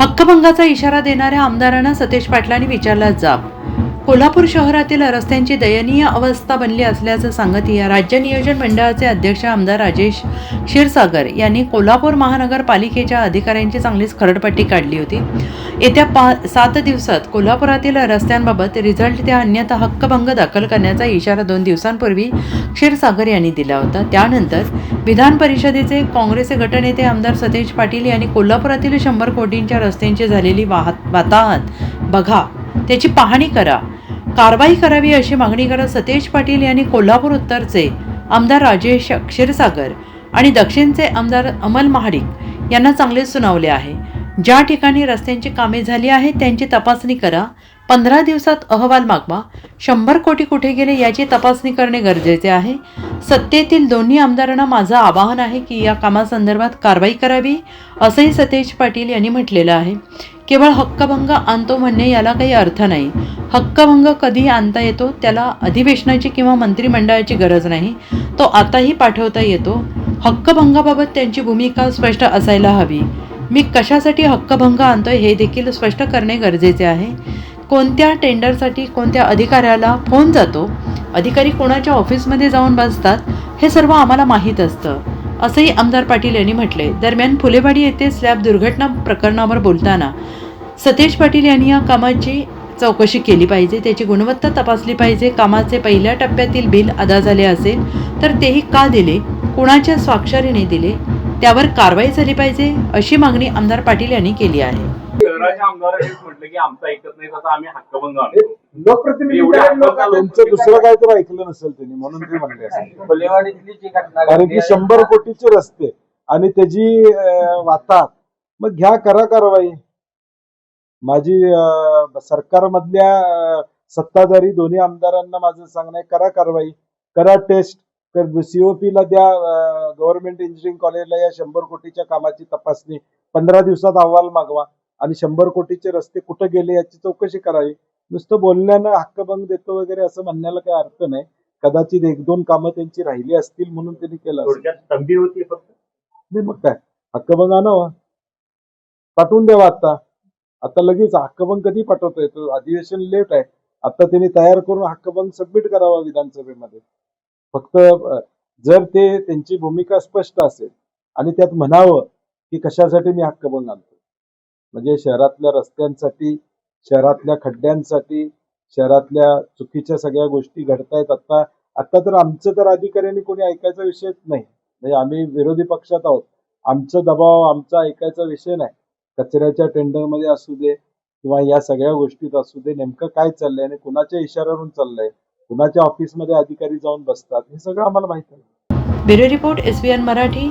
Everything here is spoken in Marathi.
हक्कभंगाचा इशारा देणाऱ्या आमदारांना सतेज पाटलांनी विचारला जाब कोल्हापूर शहरातील रस्त्यांची दयनीय अवस्था बनली असल्याचं सांगत या राज्य नियोजन मंडळाचे अध्यक्ष आमदार राजेश क्षीरसागर यांनी कोल्हापूर महानगरपालिकेच्या अधिकाऱ्यांची चांगलीच खरडपट्टी काढली होती. येत्या पा सात दिवसात कोल्हापुरातील रस्त्यांबाबत रिझल्ट त्या अन्यथा हक्कभंग दाखल करण्याचा इशारा दोन दिवसांपूर्वी क्षीरसागर यांनी दिला होता. त्यानंतर विधान परिषदेचे काँग्रेसचे गटनेते आमदार सतेज पाटील यांनी कोल्हापुरातील शंभर कोटींच्या रस्त्यांची झालेली वाहत वाताहत बघा त्याची पाहणी करा. कारवाई करावी अशी मागणी करत सतेज पाटील यांनी कोल्हापूर उत्तरचे आमदार राजेश क्षीरसागर आणि दक्षिणचे आमदार अमल महाडिक यांना चांगले सुनावले आहे. ज्या ठिकाणी रस्त्यांची कामे झाली आहेत त्यांची तपासणी करा. पंधरा दिवसात अहवाल मागवा. शंभर कोटी कुठे गेले याची तपासणी करणे गरजेचे आहे. सत्तेतील दोन्ही आमदारांना माझं आवाहन आहे की या कामासंदर्भात कारवाई करावी असंही सतेज पाटील यांनी म्हटलेलं आहे. केवळ हक्कभंग आणतो म्हणणे याला काही अर्थ नाही. हक्कभंग कधी आणता येतो त्याला अधिवेशनाची किंवा मंत्रिमंडळाची गरज नाही. तो आताही पाठवता येतो. हक्कभंगाबाबत त्यांची भूमिका स्पष्ट असायला हवी. मी कशासाठी हक्कभंग आणतोय हे देखील स्पष्ट करणे गरजेचे आहे. कोणत्या टेंडरसाठी कोणत्या अधिकाऱ्याला फोन जातो? अधिकारी कोणाच्या ऑफिसमध्ये जाऊन बसतात? हे सर्व आम्हाला माहीत असतं. असंही आमदार पाटील यांनी म्हटले दरम्यान फुलेवाडी येथे स्लॅब दुर्घटना प्रकरणावर बोलताना सतेज पाटील यांनी या कामाची चौकशी केली पाहिजे त्याची गुणवत्ता तपासली पाहिजे. कामाचे पहिल्या टप्प्यातील बिल अदा झाले असेल तर तेही का दिले? कुणाच्या स्वाक्षरीने दिले? त्यावर कारवाई झाली पाहिजे अशी मागणी आमदार पाटील यांनी केली आहे. शहराच्या आमदारांनीच म्हटलं की आमचं ऐकत नाही तसं आम्ही हक्कभंग आणतो लोकप्रतिनिधी एवढे काय लोक- हक्क- त्यांचं दुसरं काय तर ऐकलं नसेल त्यांनी म्हणून ते म्हणले असेल कारण की शंभर कोटीचे रस्ते आणि त्याची अं, वातात मग घ्या करा कारवाई. माझी सरकारमधल्या सत्ताधारी दोन्ही आमदारांना माझं सांगणं आहे करा कारवाई करा टेस्ट सीओपी ला द्या गव्हर्नमेंट इंजिनिअरिंग कॉलेजला या शंभर कोटीच्या कामाची तपासणी. पंधरा दिवसात अहवाल मागवा आणि शंभर कोटीचे रस्ते कुठे गेले याची चौकशी करावी. नुसतं बोलण्यानं हक्कभंग देतो वगैरे असं म्हणण्याला काही अर्थ नाही. कदाचित एक दोन कामं त्यांची राहिली असतील म्हणून त्यांनी केलं तंबी होती फक्त? नाही मग काय? हक्कभंग आणावं पाठवून द्यावा आता. आता लगेच हक्कभंग कधी पाठवता येतो अधिवेशन लेट आहे. आता त्यांनी तयार करून हक्कभंग सबमिट करावा विधानसभेमध्ये. फक्त जर ते त्यांची भूमिका स्पष्ट असेल आणि त्यात म्हणावं की कशासाठी मी हक्कभंग आणतो म्हणजे शहरातल्या रस्त्यांसाठी शहरातल्या खड्ड्यांसाठी शहरातल्या चुकीच्या सगळ्या गोष्टी घडतायत आता आता तर आमचं तर अधिकाऱ्यांनी कोणी ऐकायचा विषयच नाही. म्हणजे आम्ही विरोधी पक्षात आहोत. आमचा दबाव आमचा ऐकायचा विषय नाही. कचऱ्याच्या टेंडरमध्ये असू दे किंवा या सगळ्या गोष्टीत असू दे नेमकं काय चाललंय आणि कुणाच्या इशाऱ्यावरून चाललंय? कुणाच्या ऑफिसमध्ये अधिकारी जाऊन बसतात हे सगळं आम्हाला माहिती आहे. Bureau report S Marathi.